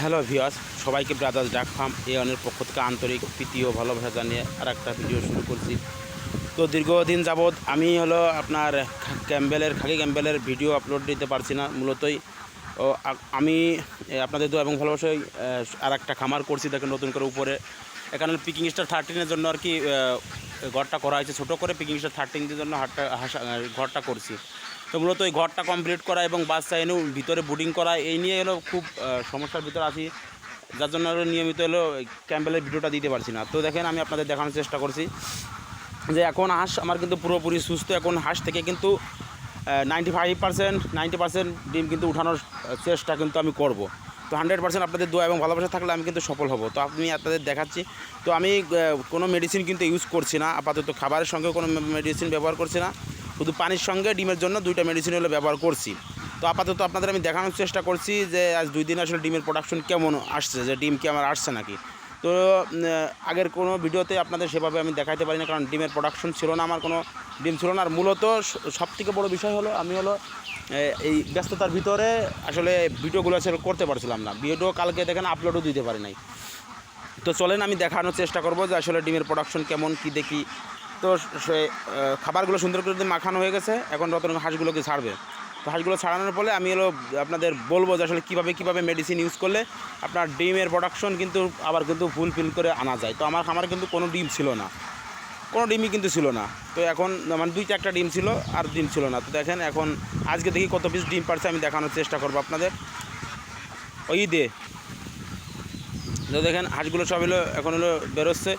Hello ভিওয়াস সবাইকে brothers ডাক farm এ অনের পক্ষ থেকে আন্তরিক প্রীতি ও ভালোবাসা জানিয়ে আর একটা ভিডিও শুরু করছি। তো দীর্ঘদিন যাবৎ আমি হলো আপনার ক্যাম্বেলের, খাকি ক্যাম্বেলের ভিডিও আপলোড দিতে পারছি না, মূলতই ও আমি আপনাদের তো এবং ভালোবাসায় আর একটা খামার করছি দেখেন নতুন করে উপরে। এখানে পিকিং স্টার থার্টিনের জন্য আর কি ঘরটা করা হয়েছে, ছোটো করে পিকিং স্টার থার্টিনের জন্য হাটটা ঘরটা করছি। তো মূলত এই ঘরটা কমপ্লিট করা এবং বাচ্চা এনেও ভিতরে বুডিং করা, এই নিয়ে এলো খুব সমস্যার ভিতরে আছি। যার জন্য হলো নিয়মিত এলো ক্যাম্পেলের ভিডিওটা দিতে পারছি না। তো দেখেন আমি আপনাদের দেখানোর চেষ্টা করছি যে এখন হাঁস আমার কিন্তু পুরোপুরি সুস্থ। এখন হাঁস থেকে কিন্তু ninety five percent ninety percent ডিম কিন্তু উঠানোর চেষ্টা কিন্তু আমি করব। তো হান্ড্রেড পার্সেন্ট আপনাদের দোয়া এবং ভালোবাসা থাকলে আমি কিন্তু সফল হব। তো আমি আপনাদের দেখাচ্ছি। তো আমি কোনো মেডিসিন কিন্তু ইউজ করছি না। আপাতত খাবারের সঙ্গে কোনো মেডিসিন ব্যবহার করছি না। শুধু পানির সঙ্গে ডিমের জন্য দুইটা মেডিসিন হলো ব্যবহার করছি। তো আপাতত আপনাদের আমি দেখানোর চেষ্টা করছি যে আজ দুই দিন আসলে ডিমের প্রোডাকশন কেমন আসছে, যে ডিম কি আমার আসছে নাকি। তো আগের কোনো ভিডিওতে আপনাদের সেভাবে আমি দেখাইতে পারি না কারণ ডিমের প্রোডাকশন ছিল না, আমার কোনো ডিম ছিল না। আর মূলত সব থেকে বড়ো বিষয় হলো, আমি হলো এই ব্যস্ততার ভিতরে আসলে ভিডিওগুলো আসলে করতে পারছিলাম না। ভিডিও কালকে দেখেন আপলোডও দিতে পারি নাই। তো চলেন আমি দেখানোর চেষ্টা করব যে আসলে ডিমের প্রোডাকশন কেমন, কি দেখি। তো সে খাবারগুলো সুন্দর করে মাখানো হয়ে গেছে, এখন রতন হাঁসগুলোকে ছাড়বে। তো হাঁসগুলো ছাড়ানোর ফলে আমি হলো আপনাদের বলব যে আসলে কীভাবে কীভাবে মেডিসিন ইউজ করলে আপনার ডিমের প্রোডাকশন কিন্তু আবার কিন্তু ফুলফিল করে আনা যায়। তো আমার খামারে কিন্তু কোনো ডিম ছিল না। কোনো ডিমই কিন্তু ছিল না। তো এখন মানে দুই চারটা ডিম ছিল আর ডিম ছিল না। তো দেখেন এখন আজকে দেখি কত পিস ডিম পারছে, আমি দেখানোর চেষ্টা করব আপনাদের। ওই দে তো দেখেন হাঁসগুলো সব হলো, এখন হলো বেরোচ্ছে।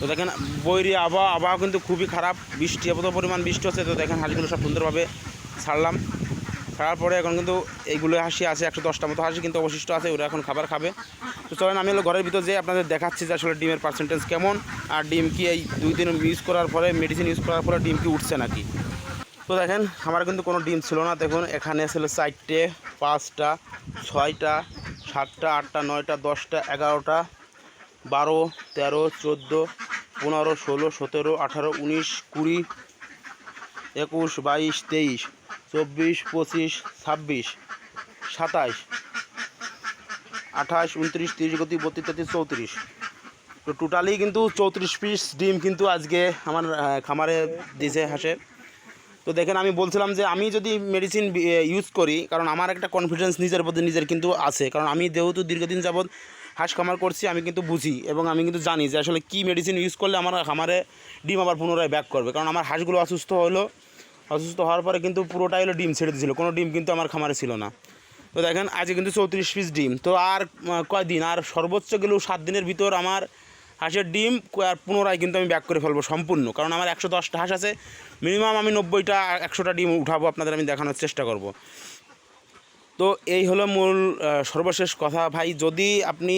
তো দেখেন, বৈরি আবহাওয়া আবহাওয়া কিন্তু খুবই খারাপ। বৃষ্টি, এত পরিমাণ বৃষ্টি হচ্ছে, তো দেখেন হাঁসগুলো সব সুন্দরভাবে ছাড়লাম। ছাড়ার পরে এখন কিন্তু এইগুলো হাসি আছে, একশো দশটা মতো হাসি কিন্তু অবশিষ্ট আছে, ওরা এখন খাবার খাবে। তো চলেন, আমি হলো ঘরের ভিতর যেয়ে আপনাদের দেখাচ্ছি যে আসলে ডিমের পার্সেন্টেজ কেমন, আর ডিম কি এই দুই দিন ইউজ করার পরে মেডিসিন ইউজ করার পরে ডিম কি উঠছে নাকি? তো দেখেন, আমার কিন্তু কোনো ডিম ছিল না, দেখুন, এখানে ছিল চারটে, পাঁচটা, ছয়টা, সাতটা, আটটা, নয়টা, দশটা, এগারোটা বারো, তেরো, চোদ্দ, পনেরো, ষোলো, সতেরো, আঠারো, উনিশ, কুড়ি, একুশ, বাইশ, তেইশ, চব্বিশ, পঁচিশ, ছাব্বিশ, সাতাশ, আঠাশ, উনত্রিশ, তিরিশ, গতি, বত্রিশ, তেত্রিশ, চৌত্রিশ। তো টোটালি কিন্তু চৌত্রিশ পিস ডিম কিন্তু আজকে আমার খামারে দিছে হাসে তো দেখেন, আমি বলছিলাম যে আমি যদি মেডিসিন ইউজ করি, কারণ আমার একটা কনফিডেন্স নিজের প্রতি নিজের কিন্তু আছে। কারণ আমি যেহেতু দীর্ঘদিন যাবৎ হাঁস খামার করছি, আমি কিন্তু বুঝি এবং আমি কিন্তু জানি যে আসলে কী মেডিসিন ইউজ করলে আমার খামারে ডিম আবার পুনরায় ব্যাক করবে। কারণ আমার হাঁসগুলো অসুস্থ হলো, অসুস্থ হওয়ার পরে কিন্তু পুরোটাই হলো ডিম ছেড়ে দিয়েছিল, কোনো ডিম কিন্তু আমার খামারে ছিল না। তো দেখেন, আজকে কিন্তু চৌত্রিশ পিস ডিম। তো আর কয়দিন? আর সর্বোচ্চ গেলেও সাত দিনের ভিতর আমার হাঁসের ডিম আর পুনরায় কিন্তু আমি ব্যাক করে ফেলব সম্পূর্ণ। কারণ আমার একশো দশটা হাঁস আছে মিনিমাম আমি নব্বইটা, একশোটা ডিম উঠাবো, আপনাদের আমি দেখানোর চেষ্টা করব। তো এই হলো মূল সর্বশেষ কথা। ভাই, যদি আপনি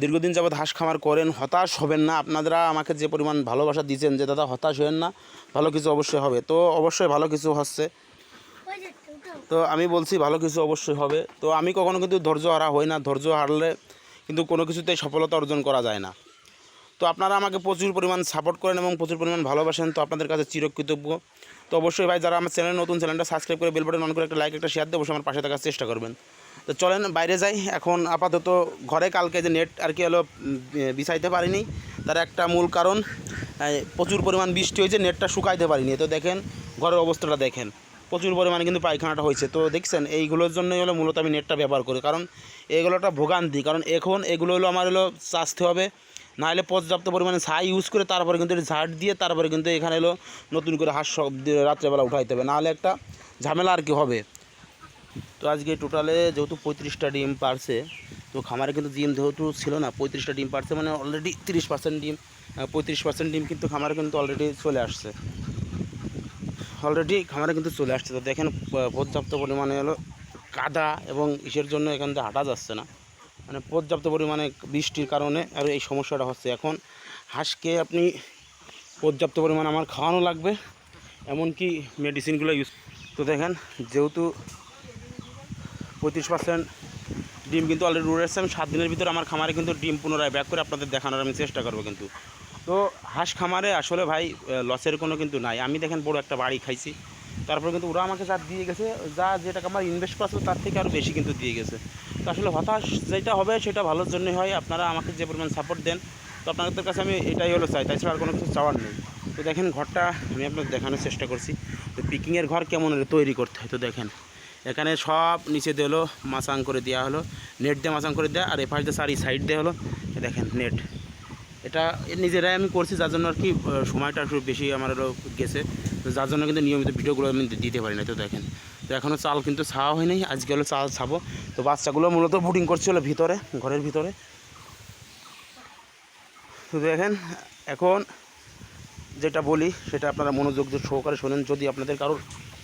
দীর্ঘদিন যাবৎ হাঁস খামার করেন, হতাশ হবেন না। আপনারা আমাকে যে পরিমাণ ভালোবাসা দিয়েছেন যে, দাদা, হতাশ হবেন না। ভালো কিছু অবশ্যই হবে। তো অবশ্যই ভালো কিছু হচ্ছে। তো আমি বলছি, ভালো কিছু অবশ্যই হবে। তো আমি কখনো কিন্তু ধৈর্য হারা হই না। ধৈর্য হারলে কিন্তু কোনো কিছুতেই সফলতা অর্জন করা যায় না। তো আপনারা আমাকে প্রচুর পরিমাণ সাপোর্ট করেন এবং প্রচুর পরিমাণ ভালোবাসেন, তো আপনাদের কাছে চিরকৃতজ্ঞ। তো অবশ্যই ভাই, যারা আমার চ্যানেল নতুন চ্যানেলটা সাবস্ক্রাইব করে বেল বাটন অন করে একটা লাইক একটা শেয়ার অবশ্যই আমার পাশে থাকার চেষ্টা করবেন। তো চলেন বাইরে যাই। এখন আপাতত ঘরে, কালকে যে নেট আর কি হলো বিছাইতে পারিনি, তার একটা মূল কারণ প্রচুর পরিমাণ বৃষ্টি হয়েছে নেটটা শুকাইতে পারিনি। তো দেখেন, ঘরের অবস্থাটা দেখেন, প্রচুর পরিমাণে কিন্তু পায়খানাটা হয়েছে। তো দেখছেন, এইগুলোর জন্যই হলো মূলত আমি নেটটা ব্যবহার করি। কারণ এগুলোটা ভোগান্তি, কারণ এখন এগুলো হলো, আমার হলো চাষতে হবে নাহলে পর্যাপ্ত পরিমাণে ছাই ইউজ করে তারপরে কিন্তু ঝাড় দিয়ে তারপরে কিন্তু এখানে এলো নতুন করে হাঁস সব রাত্রেবেলা উঠাইতে হবে। নাহলে একটা ঝামেলা আর কি হবে। তো আজকে টোটালে যেহেতু পঁয়ত্রিশটা ডিম পারছে, তো খামারে কিন্তু ডিম যেহেতু ছিল না, পঁয়ত্রিশটা ডিম পারছে মানে অলরেডি তিরিশ পার্সেন্ট ডিম পঁয়ত্রিশ পার্সেন্ট ডিম কিন্তু খামারে কিন্তু অলরেডি চলে আসছে। অলরেডি খামারে কিন্তু চলে আসছে। তো দেখেন পর্যাপ্ত পরিমাণে হলো কাদা এবং ইসের জন্য এখান থেকে হাঁটা যাচ্ছে না। মানে পর্যাপ্ত পরিমাণে বৃষ্টির কারণে আর এই সমস্যাটা হচ্ছে। এখন হাঁসকে আপনি পর্যাপ্ত পরিমাণে আমার খাওয়ানো লাগবে, এমনকি মেডিসিনগুলো ইউজ তো দেখেন, যেহেতু পঁয়ত্রিশ পার্সেন্ট ডিম কিন্তু অলরেডি এসছে আমি সাত দিনের ভিতরে আমার খামারে কিন্তু ডিম পুনরায় ব্যাক করে আপনাদের দেখানোর আমি চেষ্টা করব কিন্তু। তো হাঁস খামারে আসলে ভাই লসের কোনো কিন্তু নাই। আমি দেখেন বড় একটা বাড়ি খাইছি, তারপরে কিন্তু ওরা আমাকে যা দিয়ে গেছে, যা যে টাকা আমার ইনভেস্ট করা তার থেকে আরও বেশি কিন্তু দিয়ে গেছে। তো আসলে হতাশ যেটা হবে সেটা ভালোর জন্যই হয়। আপনারা আমাকে যে পরিমাণ সাপোর্ট দেন, তো আপনাদের কাছে আমি এটাই হলো চাই। তাছাড়া আর কোনো কিছু চাওয়ার নেই। তো দেখেন ঘরটা আমি আপনাদের দেখানোর চেষ্টা করছি। তো পিকিংয়ের ঘর কেমন তৈরি করতে হয়। তো দেখেন, এখানে সব নিচে দিয়ে হলো মাচাং করে দেওয়া হলো। নেট দিয়ে মাচাং করে দেওয়া আর এপাশ দিয়ে চারি সাইড দিয়ে হলো। দেখেন নেট এটা নিজেরাই আমি করছি, যার জন্য আর কি সময়টা একটু বেশি আমার গেছে। তো যার জন্য কিন্তু নিয়মিত ভিডিওগুলো আমি দিতে পারি না। তো দেখেন তো এখনও চাল কিন্তু ছাওয়া হয়নি, আজকে হলো চাল ছাবো। তো বাচ্চাগুলো মূলত বুটিং করছিল ভিতরে, ঘরের ভিতরে। তো দেখেন, এখন যেটা বলি, সেটা আপনারা মনোযোগ দিয়ে সহকারে শোনেন। যদি আপনাদের কারোর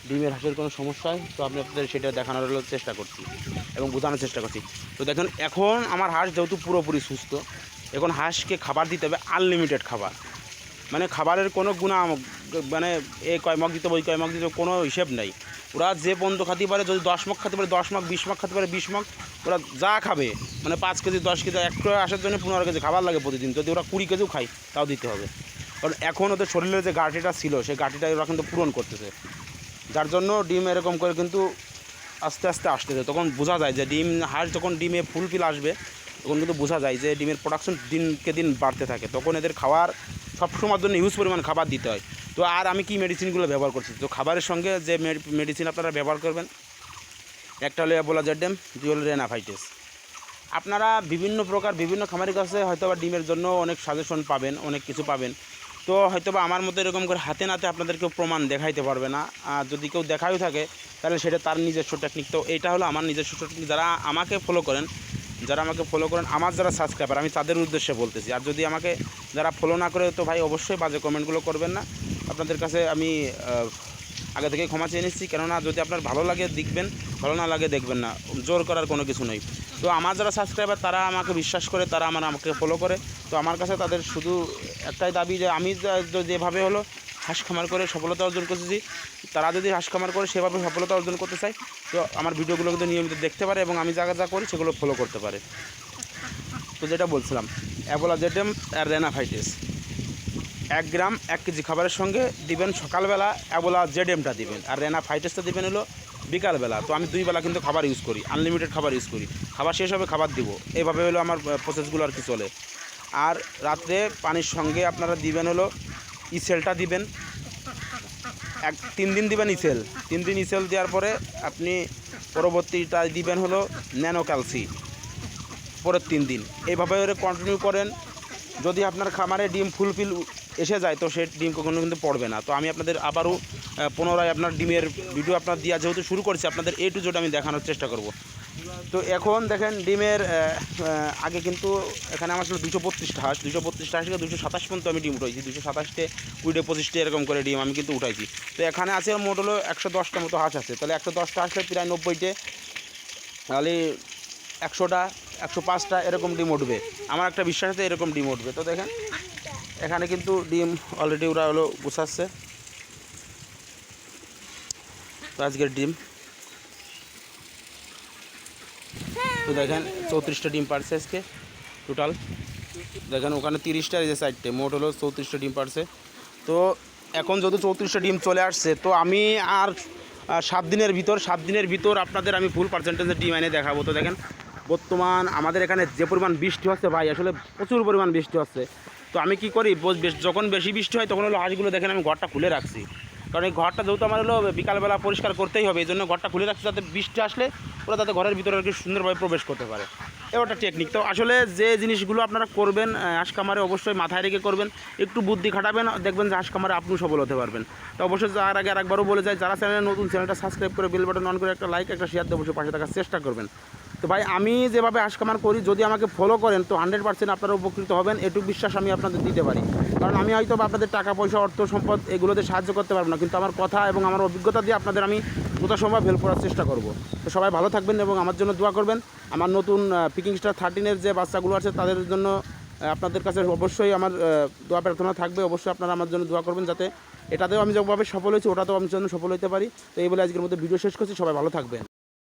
ডিমের হাঁসের কোনো সমস্যা হয়, তো আপনি আপনাদের সেটা দেখানোর চেষ্টা করছি এবং বোঝানোর চেষ্টা করছি। তো দেখেন, এখন আমার হাঁস যেহেতু পুরোপুরি সুস্থ, এখন হাঁসকে খাবার দিতে হবে আনলিমিটেড খাবার। মানে খাবারের কোনো গুণা মানে এ কয়, মগ দিতে হবে, ওই কয়, মগ দিতে কোনো হিসেব নেই। ওরা যে পর্যন্ত খাতে পারে, যদি দশ মগ খাতে পারে, দশ মগ, বিশ মগ খাতে পারে, বিশ মগ, ওরা যা খাবে মানে পাঁচ কেজি, দশ কেজি, এক আসার জন্য পনেরো কেজি খাবার লাগে প্রতিদিন। যদি ওরা কুড়ি কেজিও খায়, তাও দিতে হবে। কারণ এখন ওদের শরীরে যে গাঁটিটা ছিল, সেই গাঁটিটা ওরা কিন্তু পূরণ করতেছে। যার জন্য ডিম এরকম করে কিন্তু আস্তে আস্তে আসতেছে। তখন বোঝা যায় যে ডিম, হাঁস যখন ডিমে ফুলফিল আসবে, তখন কিন্তু বোঝা যায় যে ডিমের প্রোডাকশন দিনকে দিন বাড়তে থাকে। তখন এদের খাওয়ার সবসময়ের জন্য ইউজ পরিমাণ খাবার দিতে হয়। তো আর আমি কি মেডিসিনগুলো ব্যবহার করছি? তো খাবারের সঙ্গে যে মেডিসিন আপনারা ব্যবহার করবেন, একটা হলো অ্যাবোলা জেডেম দুই হলো রেনাফাইটিস আপনারা বিভিন্ন প্রকার বিভিন্ন খামারের কাছে হয়তো বা ডিমের জন্য অনেক সাজেশন পাবেন, অনেক কিছু পাবেন। তো হয়তো বা আমার মতো এরকম করে হাতে নাতে আপনাদেরকে প্রমাণ দেখাইতে পারবে না। আর যদি কেউ দেখাও থাকে, তাহলে সেটা তার নিজস্ব টেকনিক তো এটা হলো আমার নিজস্ব টেকনিক যারা আমাকে ফলো করেন, যারা আমাকে ফলো করেন, আমার যারা সাবস্ক্রাইবার আমি তাদের উদ্দেশ্যে বলতেছি। আর যদি আমাকে যারা ফলো না করে, তো ভাই অবশ্যই বাজে কমেন্টগুলো করবেন না। আপনাদের কাছে আমি আগে থেকে ক্ষমা চেয়ে নিচ্ছি। কেননা যদি আপনার ভালো লাগে, দেখবেন। ভালো না লাগে, দেখবেন না। জোর করার কোনো কিছু নেই। তো আমার যারা সাবস্ক্রাইবার তারা আমাকে বিশ্বাস করে, তারা আমার আমাকে ফলো করে। তো আমার কাছে তাদের শুধু একটাই দাবি যে, আমি যেভাবে হলো, হাঁস খামার করে সফলতা অর্জন করতেছি। তারা যদি হাঁস খামার করে, সেভাবে সফলতা অর্জন করতে চায়, তো আমার ভিডিওগুলো কিন্তু নিয়মিত দেখতে পারে এবং আমি যা যা করি, সেগুলো ফলো করতে পারে। তো যেটা বলছিলাম অ্যাবোলা জেটেম আর রেনাফাইটিস এক গ্রাম, এক কেজি খাবারের সঙ্গে দিবেন সকালবেলা অ্যাবোলা জেডেমটা দিবেন। আর রেনা ফাইটাসটা দিবেন হলো বিকালবেলা। তো আমি দুই বেলা কিন্তু খাবার ইউজ করি আনলিমিটেড খাবার ইউজ করি। খাবার শেষ হবে খাবার দিব। এভাবে হলো আমার প্রসেসগুলো আর কি চলে। আর রাত্রে পানির সঙ্গে আপনারা দিবেন হলো ইসেলটা দিবেন। এক, তিন দিন দিবেন ইসেল। তিন দিন ইসেল দেওয়ার পরে আপনি পরবর্তীটা দিবেন হলো ন্যানো ক্যালসি। পরের তিন দিন। এইভাবে কন্টিনিউ করেন। যদি আপনার খামারে ডিম ফুলফিল এসে যায়, তো সে ডিম কখনো কিন্তু পড়বে না। তো আমি আপনাদের আবারও পুনরায় আপনার ডিমের ভিডিও আপনার দেওয়া যেহেতু শুরু করছি, আপনাদের এ টু জেড আমি দেখানোর চেষ্টা করব। তো এখন দেখেন ডিমের আগে কিন্তু এখানে আমার ছিল দুশো বত্রিশটা হাঁস দুশো বত্রিশটা হাঁস থেকে দুশো সাতাশ পর্যন্ত আমি ডিম উঠাইছি। দুশো সাতাশটে কুড়িটে পঁচিশটে এরকম করে ডিম আমি কিন্তু উঠাইছি। তো এখানে আছে মোট হলো একশো দশটা মতো হাঁস আছে। তাহলে একশো দশটা আসলে প্রায় নব্বইটে, তাহলে একশোটা, একশো পাঁচটা এরকম ডিম উঠবে। আমার একটা বিশ্বাস আছে এরকম ডিম উঠবে। তো দেখেন এখানে কিন্তু ডিম অলরেডি ওরা হলো গুছাচ্ছে। তো আজকের ডিম। তো দেখেন, চৌত্রিশটা ডিম পারছে আজকে টোটাল দেখেন, ওখানে তিরিশটা, এই যে মোট হলো চৌত্রিশটা ডিম পারছে। তো এখন যদি চৌত্রিশটা ডিম চলে আসছে, তো আমি আর সাত দিনের ভিতর, সাত দিনের ভিতর আপনাদের আমি ফুল পার্সেন্টেজের ডিম এনে দেখাবো। তো দেখেন, বর্তমান আমাদের এখানে যে পরিমাণ বৃষ্টি হচ্ছে, ভাই, আসলে প্রচুর পরিমাণ বৃষ্টি হচ্ছে। তো আমি কি করি? যখন বেশি বৃষ্টি হয়, তখন হলো হাঁসগুলো দেখেন আমি ঘরটা খুলে রাখছি। কারণ এই ঘরটা যেহেতু আমার হলো বিকালবেলা পরিষ্কার করতেই হবে, এই জন্য ঘরটা খুলে রাখছি যাতে বৃষ্টি আসলে ওরা তাতে ঘরের ভিতরে আর সুন্দরভাবে প্রবেশ করতে পারে। একটা টেকনিক তো আসলে যে জিনিসগুলো আপনারা করবেন হাঁস খামারে অবশ্যই মাথায় রেখে করবেন, একটু বুদ্ধি খাটাবেন, দেখবেন যে হাঁস খামারে আপনিও সফল হতে পারবেন। তো অবশ্যই যার আগে আরেকবারও বলে যায় যারা চ্যানেলে নতুন, চ্যানেলটা সাবস্ক্রাইব করে বেল বাটন অন করে একটা লাইক একটা শেয়ার দিয়ে অবশ্যই পাশে থাকার চেষ্টা করবেন। তো ভাই, আমি যেভাবে খামার করি, যদি আমাকে ফলো করেন, তো হান্ড্রেড পার্সেন্ট আপনারা উপকৃত হবেন। এটুকু বিশ্বাস আমি আপনাদের দিতে পারি। কারণ আমি হয়তো আপনাদের টাকা, পয়সা, অর্থ, সম্পদ এগুলোতে সাহায্য করতে পারব না। কিন্তু আমার কথা এবং আমার অভিজ্ঞতা দিয়ে আপনাদের আমি যথাসম্ভব হেল্প করার চেষ্টা করব। তো সবাই ভালো থাকবেন এবং আমার জন্য দোয়া করবেন। আমার নতুন পিকিং স্টার থার্টিনের যে বাচ্চাগুলো আছে, তাদের জন্য আপনাদের কাছে অবশ্যই আমার দোয়া প্রার্থনা থাকবে। অবশ্যই আপনারা আমার জন্য দোয়া করবেন যাতে এটাতেও আমি যেভাবে সফল হয়েছি, ওটাতেও আমি জন্য সফল হতে পারি। তো এই বলে আজকের মধ্যে ভিডিও শেষ করছি। সবাই ভালো থাকবেন।